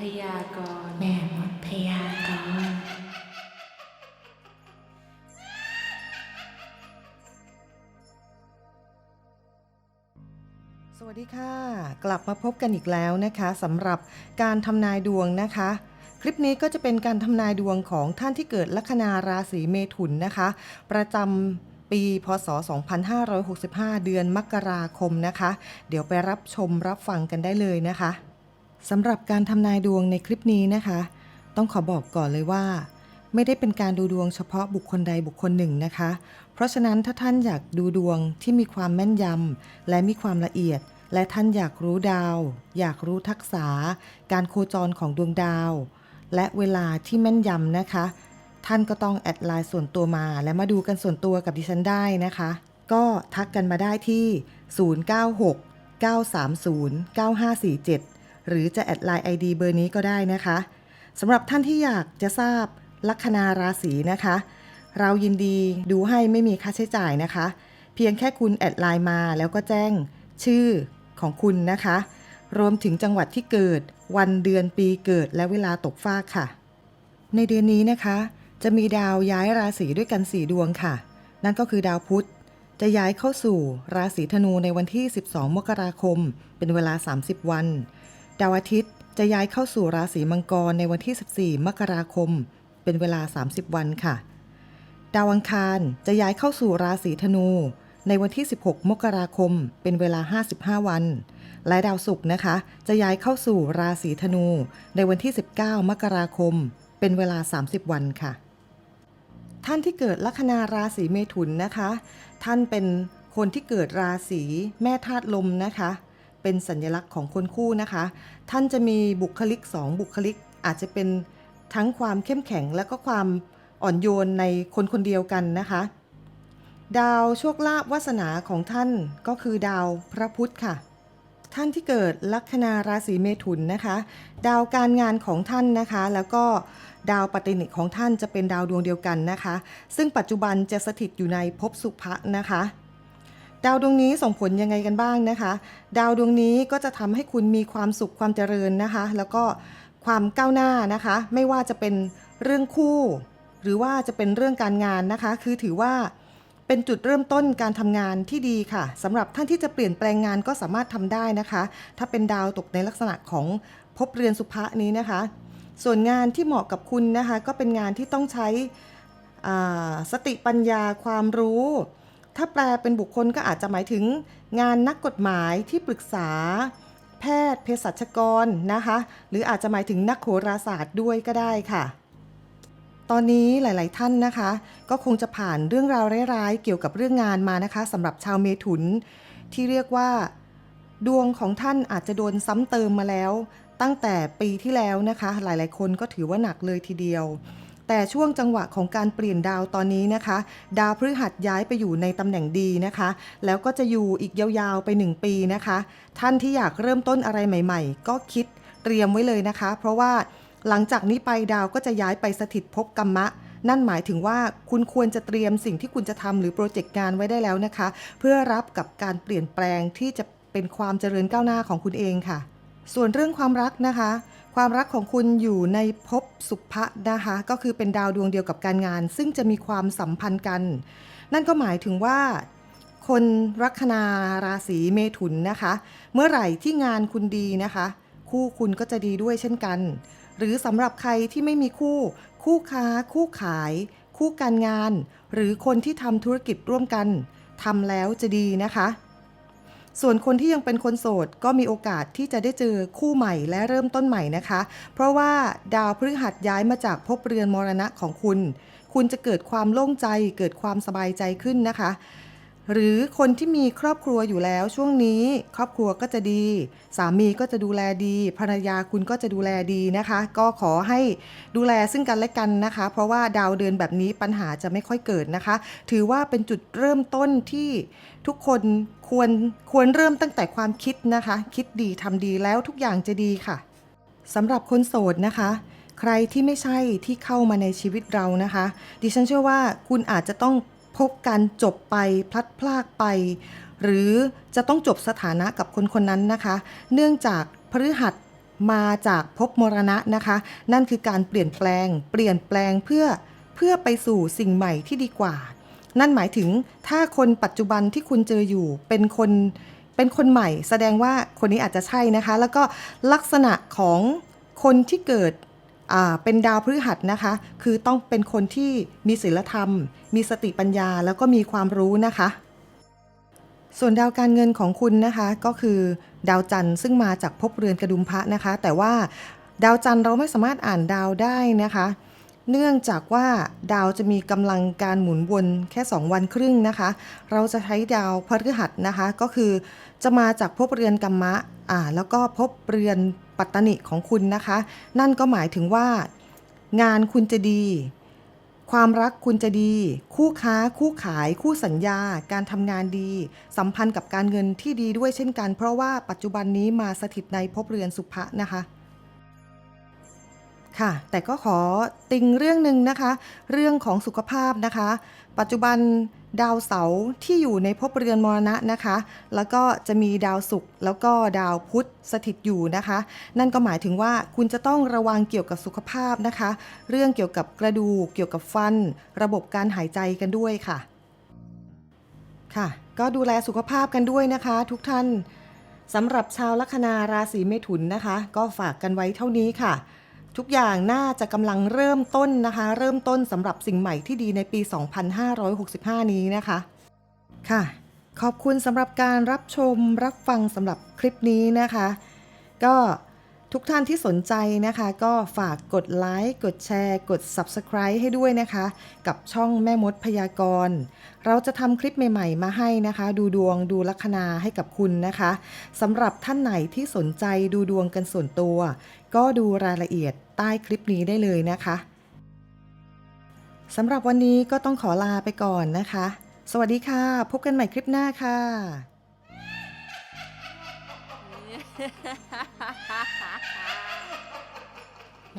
พยากรณ์แม่มดพยากรณ์สวัสดีค่ะ กลับมาพบกันอีกแล้วนะคะสำหรับการทำนายดวงนะคะ คลิปนี้ก็จะเป็นการทำนายดวงของท่านที่เกิดลัคนาราศีเมถุนนะคะ ประจำปีพศ 2565 เดือนมกราคมนะคะ เดี๋ยวไปรับชมรับฟังกันได้เลยนะคะ สำหรับการทำนายดวงในคลิปนี้นะคะ ต้องขอบอกก่อนเลยว่า ไม่ได้เป็นการดูดวงเฉพาะบุคคลใดบุคคลหนึ่งนะคะ เพราะฉะนั้นถ้าท่านอยากดูดวงที่มีความแม่นยำและมีความละเอียด และท่านอยากรู้ดาว อยากรู้ทักษะการโคจรของดวงดาว และเวลาที่แม่นยำนะคะ ท่านก็ต้องแอดไลน์ส่วนตัวมา และมาดูกันส่วนตัวกับดิฉันได้นะคะ ก็ทักกันมาได้ที่ 096 930 9547 หรือจะแอดไลน์ ID เบอร์นี้ก็ได้นะคะสำหรับท่านที่อยากจะทราบลัคนาราศีนะคะ เรายินดีดูให้ไม่มีค่าใช้จ่ายนะคะ เพียงแค่คุณแอดไลน์มาแล้วก็แจ้งชื่อของคุณนะคะ รวมถึงจังหวัดที่เกิด วันเดือนปีเกิดและเวลาตกฟากค่ะ ในเดือนนี้นะคะ จะมีดาวย้ายราศีด้วยกัน 4 ดวงค่ะ นั่นก็คือดาวพุธจะย้ายเข้าสู่ราศีธนูในวันที่ 12 มกราคม เป็นเวลา 30 วัน ดาวอาทิตย์จะย้ายเข้าสู่ราศีมังกรในวันที่ 14 มกราคม เป็นเวลา 30 วันค่ะ ดาวอังคารจะย้ายเข้าสู่ราศีธนู ในวันที่ 16 มกราคม เป็นเวลา 55 วัน และดาวศุกร์นะคะ จะย้ายเข้าสู่ราศีธนู ในวันที่ 19 มกราคม เป็นเวลา 30 วันค่ะ ท่านที่เกิดลัคนาราศีเมถุนนะคะ ท่านเป็นคนที่เกิดราศีแม่ธาตุลมนะคะ เป็นสัญลักษณ์ของคนคู่นะคะ ท่านจะมีบุคลิกสองบุคลิก อาจจะเป็นทั้งความเข้มแข็งและก็ความอ่อนโยนในคนคนเดียวกันนะคะ ดาวโชคลาภวาสนาของท่านก็คือดาวพระพุธค่ะ ท่านที่เกิดลัคนาราศีเมถุนนะคะ ดาวการงานของท่านนะคะ แล้วก็ดาวปฏินิกของท่านจะเป็นดาวดวงเดียวกันนะคะ ซึ่งปัจจุบันจะสถิตอยู่ในภพสุภะนะคะ ดาวดวงนี้ส่งผลยังไงกันบ้างนะคะ ดาวดวงนี้ก็จะทำให้คุณมีความสุขความเจริญนะคะ แล้วก็ความก้าวหน้านะคะ ไม่ว่าจะเป็นเรื่องคู่ หรือว่าจะเป็นเรื่องการงานนะคะ คือถือว่าเป็นจุดเริ่มต้นการทำงานที่ดีค่ะสำหรับท่านที่จะเปลี่ยนแปลงงานก็สามารถทำได้นะคะ ถ้าเป็นดาวตกในลักษณะของภพเรือนสุภะนี้นะคะ ส่วนงานที่เหมาะกับคุณนะคะ ก็เป็นงานที่ต้องใช้สติปัญญาความรู้ ถ้าแปลเป็นบุคคลก็อาจจะหมายถึง งานนักกฎหมายที่ปรึกษา แพทย์เภสัชกรนะคะ หรืออาจจะหมายถึงนักโหราศาสตร์ด้วยก็ได้ค่ะ ตอนนี้หลาย ๆ ท่านนะคะ ก็คงจะผ่านเรื่องราวร้ายๆ เกี่ยวกับเรื่องงานมานะคะสำหรับชาวเมถุน ที่เรียกว่า ดวงของท่านอาจจะโดนซ้ำเติมมาแล้ว ตั้งแต่ปีที่แล้วนะคะ หลาย ๆ คนก็ถือว่าหนักเลยทีเดียว แต่ช่วงจังหวะของการเปลี่ยนดาวตอนนี้นะคะ ดาวพฤหัสย้ายไปอยู่ในตำแหน่งดีนะคะ แล้วก็จะอยู่อีกยาวๆไป 1 ปีนะคะ ท่านที่อยากเริ่มต้นอะไรใหม่ ๆ ก็คิดเตรียมไว้เลยนะคะ เพราะว่าหลังจากนี้ไปดาวก็จะย้ายไปสถิตภพกรรมะ นั่นหมายถึงว่าคุณควรจะเตรียมสิ่งที่คุณจะทำหรือโปรเจกต์งานไว้ได้แล้วนะคะ เพื่อรับกับการเปลี่ยนแปลงที่จะเป็นความเจริญก้าวหน้าของคุณเองค่ะ ส่วนเรื่องความรักนะคะ ความรักของคุณอยู่ในภพสุภะนะคะ ก็คือเป็นดาวดวงเดียวกับการงาน ซึ่งจะมีความสัมพันธ์กัน นั่นก็หมายถึงว่า คนลัคนาราศีเมถุนนะคะ เมื่อไหร่ที่งานคุณดีนะคะ คู่คุณก็จะดีด้วยเช่นกัน หรือสำหรับใครที่ไม่มีคู่ คู่ค้า คู่ขาย คู่การงาน หรือคนที่ทำธุรกิจร่วมกันทำแล้วจะดีนะคะ ส่วนคนที่ยังเป็นคนโสดก็มีโอกาสที่จะได้เจอคู่ใหม่และเริ่มต้นใหม่นะคะ เพราะว่าดาวพฤหัสย้ายมาจากภพเรือนมรณะของคุณ คุณจะเกิดความโล่งใจ เกิดความสบายใจขึ้นนะคะ หรือคนที่มีครอบครัวอยู่แล้วช่วงนี้ครอบครัวก็จะดี สามีก็จะดูแลดี ภรรยาคุณก็จะดูแลดีนะคะ ก็ขอให้ดูแลซึ่งกันและกันนะคะ เพราะว่าดาวเดือนแบบนี้ปัญหาจะไม่ค่อยเกิดนะคะ ถือว่าเป็นจุดเริ่มต้นที่ทุกคนควรควรเริ่มตั้งแต่ความคิดนะคะ คิดดีทำดีแล้วทุกอย่างจะดีค่ะสำหรับคนโสดนะคะใครที่ไม่ใช่ที่เข้ามาในชีวิตเรานะคะ ดิฉันเชื่อว่าคุณอาจจะต้อง พบการจบไปพลัดพรากไป หรือจะต้องจบสถานะกับคนคนนั้นนะคะ เนื่องจากพฤหัสมาจากภพมรณะนะคะ นั่นคือการเปลี่ยนแปลง เปลี่ยนแปลงเพื่อเพื่อไปสู่สิ่งใหม่ที่ดีกว่า นั่นหมายถึงถ้าคนปัจจุบันที่คุณเจออยู่เป็นคนเป็นคนใหม่ แสดงว่าคนนี้อาจจะใช่นะคะ แล้วก็ลักษณะของคนที่เกิด เป็นดาวพฤหัสนะคะ คือต้องเป็นคนที่มีศีลธรรม มีสติปัญญาแล้วก็มีความรู้นะคะ ส่วนดาวการเงินของคุณนะคะ ก็คือดาวจันทร์ซึ่งมาจากภพเรือนกระดุมพระนะคะ แต่ว่าดาวจันทร์เราไม่สามารถอ่านดาวได้นะคะ เนื่องจากว่าดาวจะมีกำลังการหมุนวนแค่ 2 วันครึ่งนะคะ เราจะใช้ดาวพฤหัสนะคะ ก็คือจะมาจากภพเรือนกัมมะอ่าแล้วก็ภพเรือนปัตตนิของคุณนะคะ นั่นก็หมายถึงว่า งานคุณจะดี ความรักคุณจะดี คู่ค้า คู่ขาย คู่สัญญา การทำงานดี สัมพันธ์กับการเงินที่ดีด้วยเช่นกัน เพราะว่าปัจจุบันนี้มาสถิตในภพเรือนสุภะนะคะ ค่ะ แต่ก็ขอติงเรื่องหนึ่งนะคะ เรื่องของสุขภาพนะคะ ปัจจุบันดาวเสาร์ที่อยู่ในภพเรือนมรณะนะคะ แล้วก็จะมีดาวศุกร์แล้วก็ดาวพุธสถิตอยู่นะคะ นั่นก็หมายถึงว่าคุณจะต้องระวังเกี่ยวกับสุขภาพนะคะ เรื่องเกี่ยวกับกระดูกเกี่ยวกับฟัน ระบบการหายใจกันด้วยค่ะ ค่ะ ก็ดูแลสุขภาพกันด้วยนะคะ ทุกท่านสำหรับชาวลัคนาราศีเมถุนนะคะ ก็ฝากกันไว้เท่านี้ค่ะ ทุกอย่างน่าจะกำลังเริ่มต้นนะคะ เริ่มต้นสำหรับสิ่งใหม่ที่ดีในปี 2565 นี้นะคะ ค่ะ ขอบคุณสำหรับการรับชมรับฟังสำหรับคลิปนี้นะคะ ก็ ทุกท่านที่สนใจนะคะ ก็ฝากกดไลค์ กดแชร์ กด Subscribe ให้ด้วยนะคะ กับช่องแม่มดพยากรณ์ เราจะทำคลิปใหม่ๆ มาให้นะคะ ดูดวงดูลัคนาให้กับคุณนะคะสำหรับท่านไหนที่สนใจดูดวงกันส่วนตัว ก็ดูรายละเอียดใต้คลิปนี้ได้เลยนะคะสำหรับวันนี้ก็ต้องขอลาไปก่อนนะคะ สวัสดีค่ะ พบกันใหม่คลิปหน้าค่ะ แ